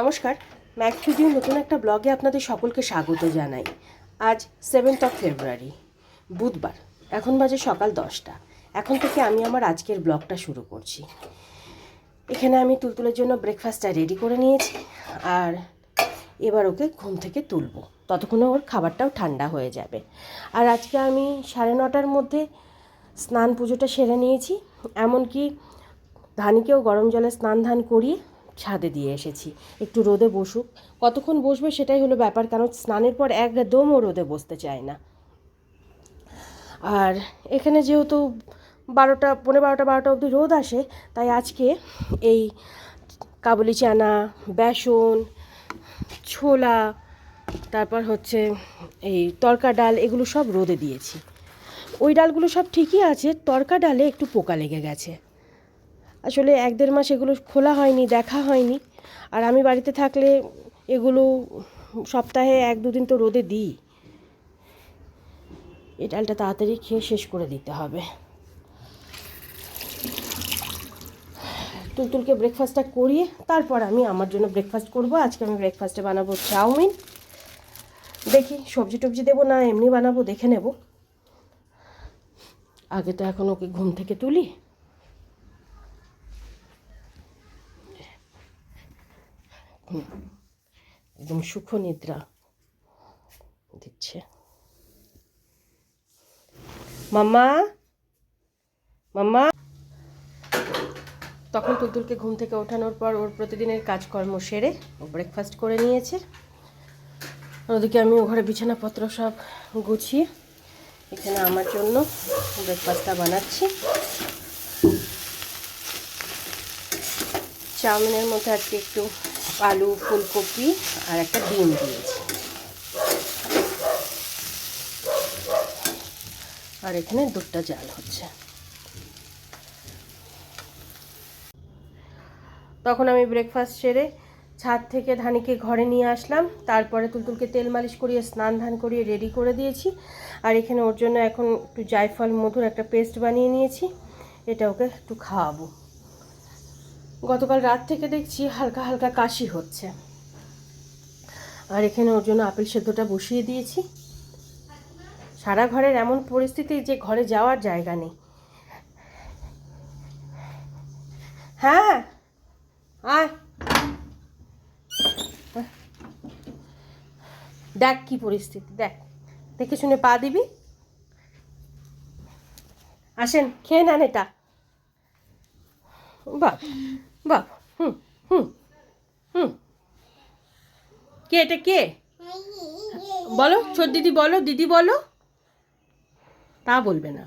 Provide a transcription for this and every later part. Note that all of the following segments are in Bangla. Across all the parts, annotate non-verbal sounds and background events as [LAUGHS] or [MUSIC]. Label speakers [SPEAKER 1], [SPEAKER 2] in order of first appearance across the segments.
[SPEAKER 1] নমস্কার ম্যাক ভিডিও নতুন একটা ব্লগে আপনাদের সকলকে স্বাগত জানাই। আজ সেভেন্থ অফ ফেব্রুয়ারি বুধবার, এখন বাজে সকাল দশটা। এখন থেকে আমি আমার আজকের ব্লগটা শুরু করছি। এখানে আমি তুলতুলের জন্য ব্রেকফাস্টটা রেডি করে নিয়েছি, আর এবার ওকে ঘুম থেকে তুলব। ততক্ষণে ওর খাবারটাও ঠান্ডা হয়ে যাবে। আর আজকে আমি সাড়ে নটার মধ্যে স্নান পুজোটা সেরে নিয়েছি, এমনকি ধানিকেও গরম জলে স্নান ধান করিয়ে ছাদে দিয়ে এসেছি। একটু রোদে বসুক। কতক্ষণ বসবে সেটাই হলো ব্যাপার, কারণ স্নানের পর একদমও রোদে বসতে চায় না। আর এখানে যেহেতু বারোটা পনেরো বারোটা বারোটা অবধি রোদ আসে, তাই আজকে এই কাবুলি চানা, বেসন, ছোলা, তারপর হচ্ছে এই তরকা ডাল, এগুলো সব রোদে দিয়েছি। ওই ডালগুলো সব ঠিকই আছে, তরকা ডালে একটু পোকা লেগে গেছে। আসলে এক দেড় মাস এগুলো খোলা হয়নি, দেখা হয়নি। আর আমি বাড়িতে থাকলে এগুলো সপ্তাহে এক দুদিন তো রোদে দিই। এই ডালটা তাড়াতাড়ি খেয়ে শেষ করে দিতে হবে। তুলতুলকে ব্রেকফাস্টটা করিয়ে তারপর আমি আমার জন্য ব্রেকফাস্ট করব। আজকে আমি ব্রেকফাস্টে বানাবো চাউমিন। দেখি সবজি টবজি দেবো না এমনি বানাবো, দেখে নেব। আগে তো এখন ওকে ঘুম থেকে তুলি। একদম সুখ নিদ্রা দিচ্ছে। মাম্মা? মাম্মা? তখন তুতুলকে ঘুম থেকে ওঠানোর পর ওর প্রতিদিনের কাজকর্ম সেরে ও ব্রেকফাস্ট করে নিয়েছে। ওদিকে আমি ও ঘরে বিছানাপত্র সব গুছিয়ে এখানে আমার জন্য ব্রেকফাস্টটা বানাচ্ছি। চাউমিনের মধ্যে আজকে একটু আলু, ফুলকপি আর একটা ডিম দিয়েছি। আর এখানে দুধটা জাল হচ্ছে। তখন আমি ব্রেকফাস্ট সেরে ছাদ থেকে ধানিকে ঘরে নিয়ে আসলাম। তারপরে তুলতুলকে তেল মালিশ করিয়ে, স্নান ধান করিয়ে রেডি করে দিয়েছি। আর এখানে ওর জন্য এখন একটু জায়ফল, মধুর একটা পেস্ট বানিয়ে নিয়েছি। এটা ওকে একটু খাওয়াবো। গতকাল রাত থেকে দেখছি হালকা হালকা কাশি হচ্ছে। আর এখানে ওর জন্য আপেল সেদ্ধটা বসিয়ে দিয়েছি। সারা ঘরের এমন পরিস্থিতি যে ঘরে যাওয়ার জায়গা নেই। হ্যাঁ আয়। দেখ কি পরিস্থিতি, দেখ। দেখে শুনে পা দিবি। আসেন, খেয়ে নেন এটা। বাহ। বাহ, হুম হুম হুম। কে এটা কে? বলো, ছোট দিদি বলো দিদি বলো। তা বলবে না।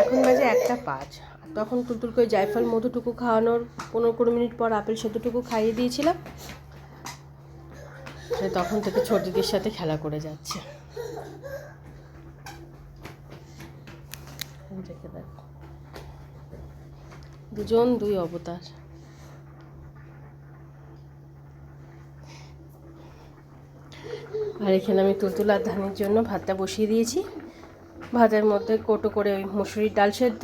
[SPEAKER 1] এখন বাজে একটা পাঁচ। তখন ওই জায়ফল মধুটুকু খাওয়ানোর পনেরো কুড়ি মিনিট পর আপেল সেদ্ধটুকু খাইয়ে দিয়েছিলাম। তখন থেকে ছোট দিদির সাথে খেলা করে যাচ্ছে। দেখে দেখো। দুজন, দুই অবতার। আর এখানে আমি তুলতুল আর ধানের জন্য ভাতটা বসিয়ে দিয়েছি। ভাতের মধ্যে কোটো করে ওই মুসুরির ডাল সেদ্ধ,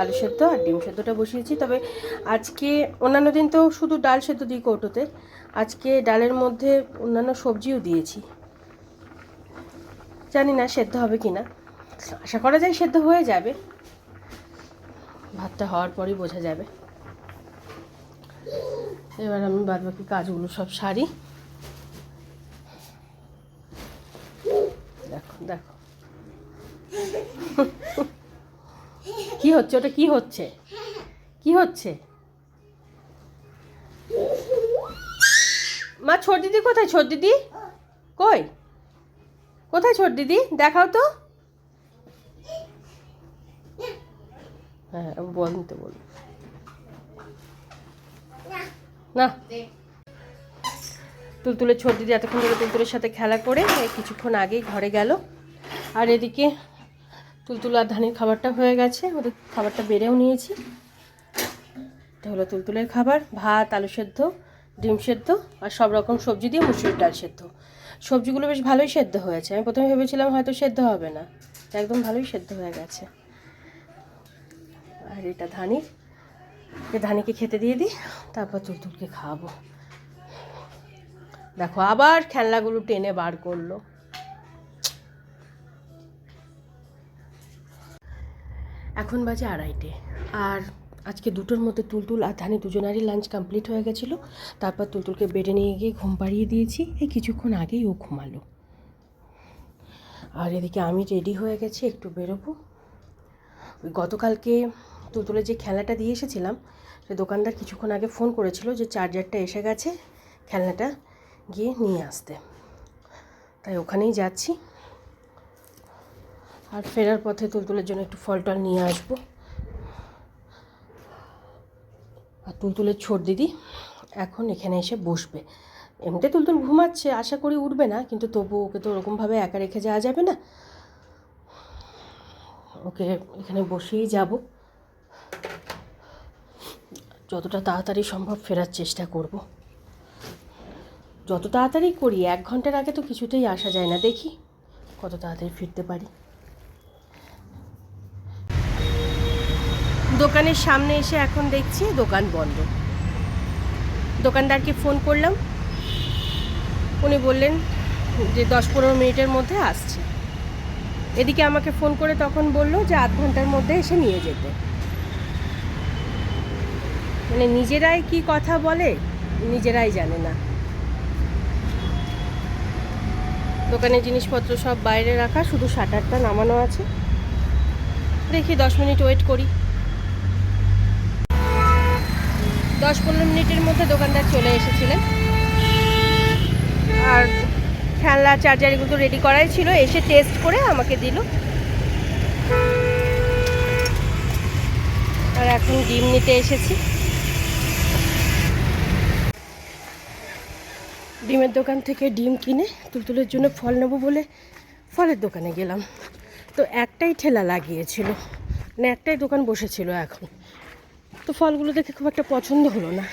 [SPEAKER 1] আলু সেদ্ধ আর ডিম সেদ্ধটা বসিয়েছি। তবে আজকে অন্যান্য দিন তো শুধু ডাল সেদ্ধ দিই কৌটোতে, আজকে ডালের মধ্যে অন্যান্য সবজিও দিয়েছি। জানি না সেদ্ধ হবে কি না আশা করা যায় সেদ্ধ হয়ে যাবে। ভাতটা হওয়ার পরই বোঝা যাবে। এবার আমি বাদ বাকি কাজগুলো সব সারি। দেখো দেখো। কি হচ্ছে? ওটা কি হচ্ছে? কি হচ্ছে? মা, ছোট দিদি কোথায়? ছোট দিদি? কই? কোথায় ছোট দিদি? দেখাও তো। হ্যাঁ বলতে বল না। তুলতুলের ছোট দিদি এতক্ষণ ধরে তুলতুলের সাথে খেলা করে কিছুক্ষণ আগেই ঘরে গেল। আর এদিকে তুলতুল আর ধানের খাবারটা হয়ে গেছে ওদের খাবারটা বেড়েও নিয়েছি। এটা হলো তুলতুলের খাবার ভাত আলু সেদ্ধ ডিম সেদ্ধ আর সব রকম সবজি দিয়ে মুসুরির ডাল সেদ্ধ। সবজিগুলো বেশ ভালোই সেদ্ধ হয়েছে। আমি প্রথমে ভেবেছিলাম হয়তো সেদ্ধ হবে না একদম ভালোই সেদ্ধ হয়ে গেছে। আর এটা ধানি। ধানিকে খেতে দিয়ে দিই, তারপর তুলতুলকে খাওয়াবো। দেখো, আবার খেলনাগুলো টেনে বার করল। এখন বাজে আড়াইটে। আর আজকে দুটোর মধ্যে তুলতুল আর ধানি দুজনারই লাঞ্চ কমপ্লিট হয়ে গেছিল। তারপর তুলতুলকে বেডে নিয়ে গিয়ে ঘুম পাড়িয়ে দিয়েছি। এই কিছুক্ষণ আগেই ও ঘুমালো। আর এদিকে আমি রেডি হয়ে গেছি, একটু বেরোবো। গতকালকে তুলতুলের যে খেলনাটা দিয়ে এসেছিলাম, সে দোকানদার কিছুক্ষণ আগে ফোন করেছিল যে চার্জারটা এসে গেছে, খেলনাটা গিয়ে নিয়ে আসতে। তাই ওখানেই যাচ্ছি। আর ফেরার পথে তুলতুলের জন্য একটু ফল টল নিয়ে আসব। আর তুলতুলের ছোট দিদি এখন এখানে এসে বসবে। এমনিতে তুলতুল ঘুমাচ্ছে, আশা করি উঠবে না, কিন্তু তবু ওকে তো ওরকমভাবে একা রেখে যাওয়া যাবে না। ওকে এখানে বসেই যাব। যতটা তাড়াতাড়ি সম্ভব ফেরার চেষ্টা করব। যত তাড়াতাড়ি করি, এক ঘণ্টার আগে তো কিছুতেই আসা যায় না, দেখি কত তাড়াতাড়ি ফিরতে পারি। দোকানের সামনে এসে এখন দেখছি দোকান বন্ধ। দোকানদারকে ফোন করলাম। উনি বললেন যে দশ পনেরো মিনিটের মধ্যে আসছে। এদিকে আমাকে ফোন করে তখন বলল যে আধ ঘণ্টার মধ্যে এসে নিয়ে যেতে। মানে নিজেরাই কি কথা বলে? নিজেরাই জানে না। দোকানের জিনিসপত্র সব বাইরে রাখা, শুধু শাটারটা নামানো আছে। দেখি দশ মিনিট ওয়েট করি। দশ পনেরো মিনিটের মধ্যে দোকানদার চলে এসেছিলেন। আর খেলনা চার্জার এগুলো তো রেডি করাই ছিল, এসে টেস্ট করে আমাকে দিল। আর এখন ডিম নিতে এসেছি। ডিমের দোকান থেকে ডিম কিনে তুলতুলের জন্য ফল নেব বলে ফলের দোকানে গেলাম। তো একটাই ঠেলা লাগিয়েছিল। মানে একটাই দোকান বসেছিল এখন। তো ফলগুলো দেখে খুব একটা পছন্দ হলো না।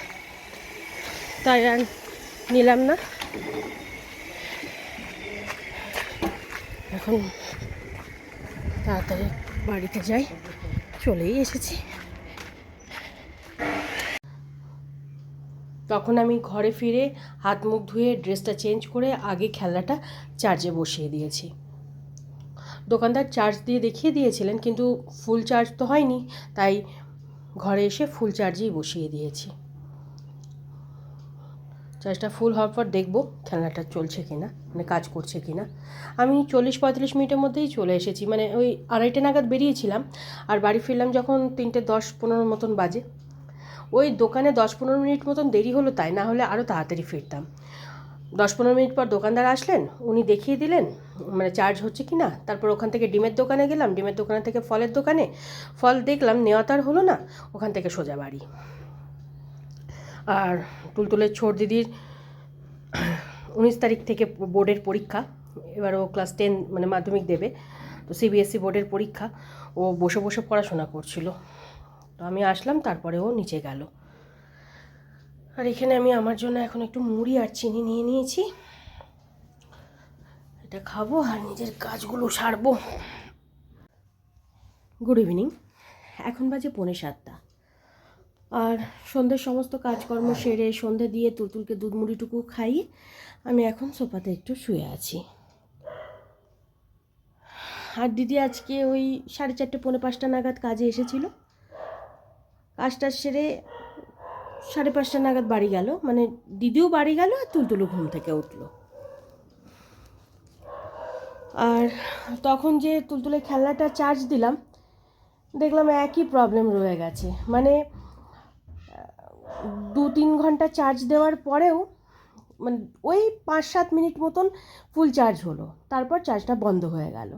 [SPEAKER 1] তাই আর নিলাম না। এখন তাড়াতাড়ি বাড়িতে যাই। চলেই এসেছি। তখন আমি ঘরে ফিরে হাত মুখ ধুয়ে ড্রেসটা চেঞ্জ করে আগে খেলনাটা চার্জে বসিয়ে দিয়েছি। দোকানদার চার্জ দিয়ে দেখিয়ে দিয়েছিলেন, কিন্তু ফুল চার্জ তো হয়নি, তাই ঘরে এসে ফুল চার্জেই বসিয়ে দিয়েছি। চার্জটা ফুল হওয়ার পর দেখব খেলনাটা চলছে কি না মানে কাজ করছে কি না আমি চল্লিশ পঁয়তাল্লিশ মিনিটের মধ্যেই চলে এসেছি মানে ওই আড়াইটে নাগাদ বেরিয়েছিলাম, আর বাড়ি ফিরলাম যখন তিনটে দশ পনেরো মতন বাজে। ওই দোকানে দশ পনেরো মিনিট মতন দেরি হলো তাই, না হলে আরও তাড়াতাড়ি ফিরতাম। দশ পনেরো মিনিট পর দোকানদার আসলেন, উনি দেখিয়ে দিলেন মানে চার্জ হচ্ছে কি না তারপর ওখান থেকে ডিমের দোকানে গেলাম, ডিমের দোকানে থেকে ফলের দোকানে। ফল দেখলাম নেওয়া তার হলো না, ওখান থেকে সোজা বাড়ি। আর তুলতুলের ছোট দিদির উনিশ তারিখ থেকে বোর্ডের পরীক্ষা, এবার ও ক্লাস টেন মানে মাধ্যমিক দেবে, তো সিবিএসসি বোর্ডের পরীক্ষা। ও বসে বসে পড়াশোনা করছিল। তো আমি আসলাম, তারপরে ও নিচে গেল। আর এখানে আমি আমার জন্য এখন একটু মুড়ি আর চিনি নিয়ে নিয়েছি। এটা খাব আর নিজের কাজগুলো সারবো। গুড ইভিনিং এখন বাজে পৌনে সাতটা। আর সন্ধ্যের সমস্ত কাজকর্ম সেরে সন্ধে দিয়ে তুলতুলকে দুধ মুড়িটুকু খাইয়ে আমি এখন সোফাতে একটু শুয়ে আছি। আর দিদি আজকে ওই সাড়ে চারটে, পৌনে পাঁচটা নাগাদ কাজে এসেছিল। কাজটা সেরে সাড়ে পাঁচটা নাগাদ বাড়ি গেল। মানে দিদিও বাড়ি গেল আর তুলতুলু ঘুম থেকে উঠল। আর তখন যে তুলতুলে খেলনাটা চার্জ দিলাম, দেখলাম একই প্রবলেম রয়ে গেছে। মানে দু তিন ঘণ্টা চার্জ দেওয়ার পরেও মানে ওই পাঁচ সাত মিনিট মতন ফুল চার্জ হলো। তারপর চার্জটা বন্ধ হয়ে গেল।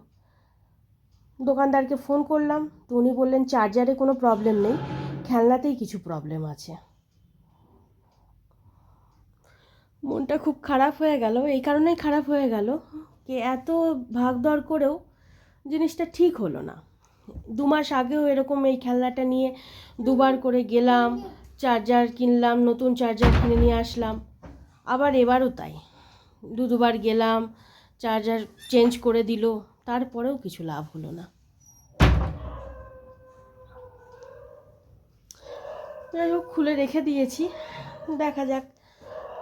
[SPEAKER 1] দোকানদারকে ফোন করলাম, তো উনি বললেন চার্জারে কোনো প্রবলেম নেই। খেলনাতেই কিছু প্রবলেম আছে। মনটা খুব খারাপ হয়ে গেল। এই কারণেই খারাপ হয়ে গেল যে এত ভাগদর করেও জিনিসটা ঠিক হলো না। দু মাস আগেও এরকম এই খেলনাটা নিয়ে দুবার করে গেলাম চার্জার কিনলাম, নতুন চার্জার কিনে নিয়ে আসলাম। আবার এবারও তাই। দু দুবার গেলাম চার্জার চেঞ্জ করে দিল, তারপরেও কিছু লাভ হলো না। যাই হোক, খুলে রেখে দিয়েছি। দেখা যাক।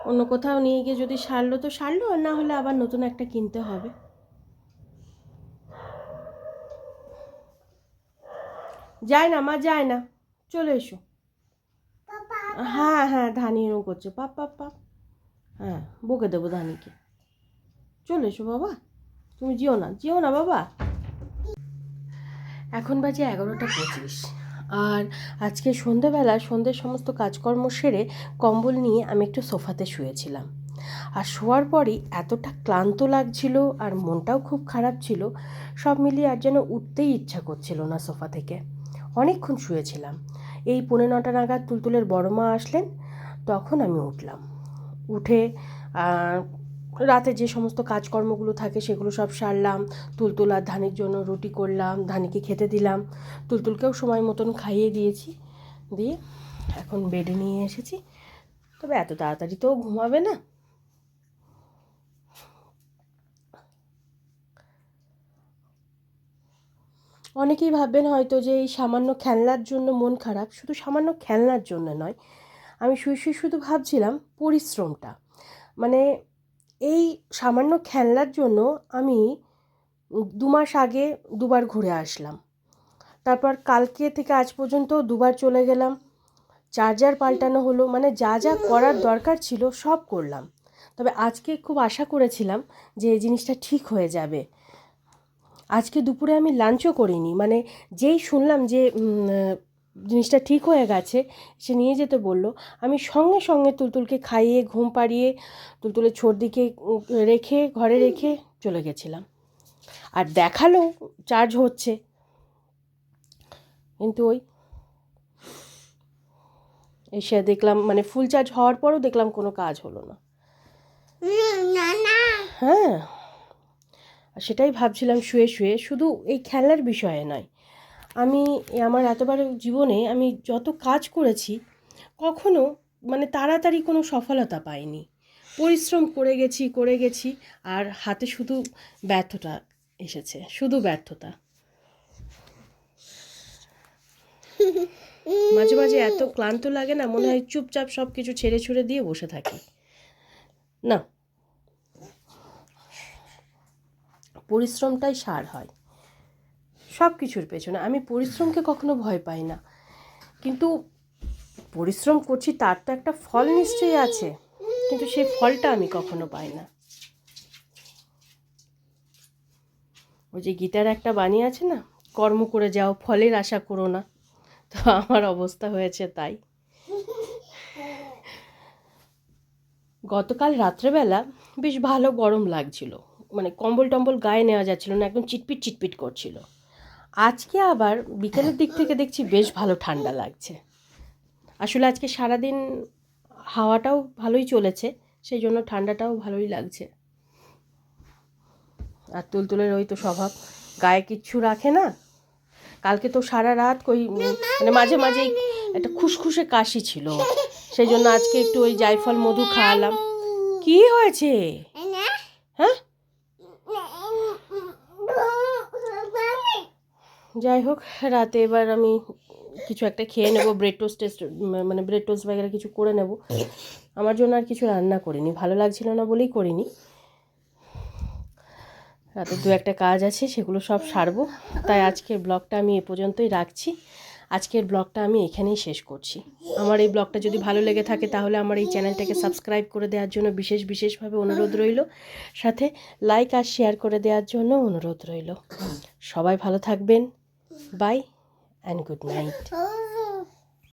[SPEAKER 1] অন্য কোথাও নিয়ে গিয়ে যদি সারলো তো সারলো, আর না হলে আবার নতুন একটা কিনতে হবে। যায় না মা, যায় না। চলে এসো। হ্যাঁ হ্যাঁ ধানি এরকম করছে। পাপ পাপ পাপ। হ্যাঁ বকে দেবো ধানিকে। চলে এসো বাবা। তুমি যেও না যেও না বাবা। এখন বাজে এগারোটা পঁচিশ। আর আজকে সন্ধেবেলা সন্ধ্যের সমস্ত কাজকর্ম সেরে কম্বল নিয়ে আমি একটু সোফাতে শুয়েছিলাম। আর শোয়ার পরই এতটা ক্লান্ত লাগছিল আর মনটাও খুব খারাপ ছিল, সব মিলিয়ে আর যেন উঠতেই ইচ্ছা করছিল না সোফা থেকে। অনেকক্ষণ শুয়েছিলাম। এই পৌনে নটা নাগাদ তুলতুলের বড় মা আসলেন, তখন আমি উঠলাম। উঠে রাতে যে সমস্ত কাজকর্মগুলো থাকে সেগুলো সব সারলাম, তুলতুল আর ধানের জন্য রুটি করলাম, ধানিকে খেতে দিলাম। তুলতুলকেও সময় মতন খাইয়ে দিয়েছি, দিয়ে এখন বেডে নিয়ে এসেছি। তবে এত তাড়াতাড়ি তো ঘুমাবে না। অনেকেই ভাববেন হয়তো যে এই সামান্য খেলনার জন্য মন খারাপ, শুধু সামান্য খেলনার জন্য নয়। আমি শুয়ে শুয়ে শুধু ভাবছিলাম পরিশ্রমটা। মানে এই সামান্য খেলনার জন্য আমি দু মাস আগে দুবার ঘুরে আসলাম। তারপর কালকে থেকে আজ পর্যন্ত দুবার চলে গেলাম। চার্জার পাল্টানো হলো মানে যা যা করার দরকার ছিল সব করলাম। তবে আজকে খুব আশা করেছিলাম যে এই জিনিসটা ঠিক হয়ে যাবে। আজকে দুপুরে আমি লাঞ্চও করিনি মানে যেই শুনলাম যে জিনিসটা ঠিক হয়ে গেছে। সে নিয়ে যেতে বলল আমি সঙ্গে সঙ্গে তুলতুলকে খাইয়ে ঘুম পাড়িয়ে তুলতুলের উম, রেখে ঘরে রেখে চলে গেছিলাম। আর দেখাল চার্জ হচ্ছে। কিন্তু ওই এসে দেখলাম মানে ফুল চার্জ হওয়ার পরও দেখলাম কোনো কাজ হলো না। হ্যাঁ। আর সেটাই ভাবছিলাম শুয়ে শুয়ে শুধু এই খেলার বিষয়ে নয় আমি আমার এতবার জীবনে আমি যত কাজ করেছি, কখনো মানে তাড়াতাড়ি কোনো সফলতা পাইনি। পরিশ্রম করে গেছি করে গেছি, আর হাতে শুধু ব্যর্থতা এসেছে, শুধু ব্যর্থতা। মাঝে মাঝে এত ক্লান্ত লাগে না, মনে হয় চুপচাপ সব কিছু ছেড়ে ছুড়ে দিয়ে বসে থাকি। না। পরিশ্রমটাই সার হয়। সব কিছুর পেছনে। আমি পরিশ্রমকে কখনো ভয় পাই না। কিন্তু পরিশ্রম করছি তার তো একটা ফল নিশ্চয়ই আছে। কিন্তু সেই ফলটা আমি কখনো পাই না। ওই যে গীতার একটা বাণী আছে না, কর্ম করে যাও, ফলের আশা করো না। তো আমার অবস্থা হয়েছে তাই। গতকাল রাত্রেবেলা বেশ ভালো গরম লাগছিল। মানে কম্বল টম্বল গায়ে নেওয়া যাচ্ছিল না, একদম চিটপিট চিটপিট করছিল। আজকে আবার বিকেলের দিক থেকে দেখছি বেশ ভালো ঠান্ডা লাগছে। আসলে আজকে সারাদিন হাওয়াটাও ভালোই চলেছে, সেই জন্য ঠান্ডাটাও ভালোই লাগছে। আর তুলতুলের ওই তো স্বভাব, গায়ে কিচ্ছু রাখে না। কালকে তো সারা রাত ওই মানে মাঝে মাঝেই একটা খুসখুসে কাশি ছিল। সেই জন্য আজকে একটু ওই জায়ফল মধু খাওয়ালাম। কি হয়েছে হ্যাঁ যাই হোক রাতে এবার আমি কিছু একটা খেয়ে নেব ব্রেড টোস্ট টেস্ট মানে ব্রেড টোস্ট বাগেরা কিছু করে নেব। আমার জন্য আর কিছু রান্না করিনি, ভালো লাগছিল না বলেই করিনি। রাতে দু একটা কাজ আছে, সেগুলো সব সারবো। তাই আজকের ব্লগটা আমি এ পর্যন্তই রাখছি। আজকের ব্লগটা আমি এখানেই শেষ করছি। আমার এই ব্লগটা যদি ভালো লেগে থাকে, তাহলে আমার এই চ্যানেলটাকে সাবস্ক্রাইব করে দেওয়ার জন্য বিশেষ বিশেষভাবে অনুরোধ রইল। সাথে লাইক আর শেয়ার করে দেওয়ার জন্য অনুরোধ রইল। সবাই ভালো থাকবেন। Bye and good
[SPEAKER 2] night. [LAUGHS]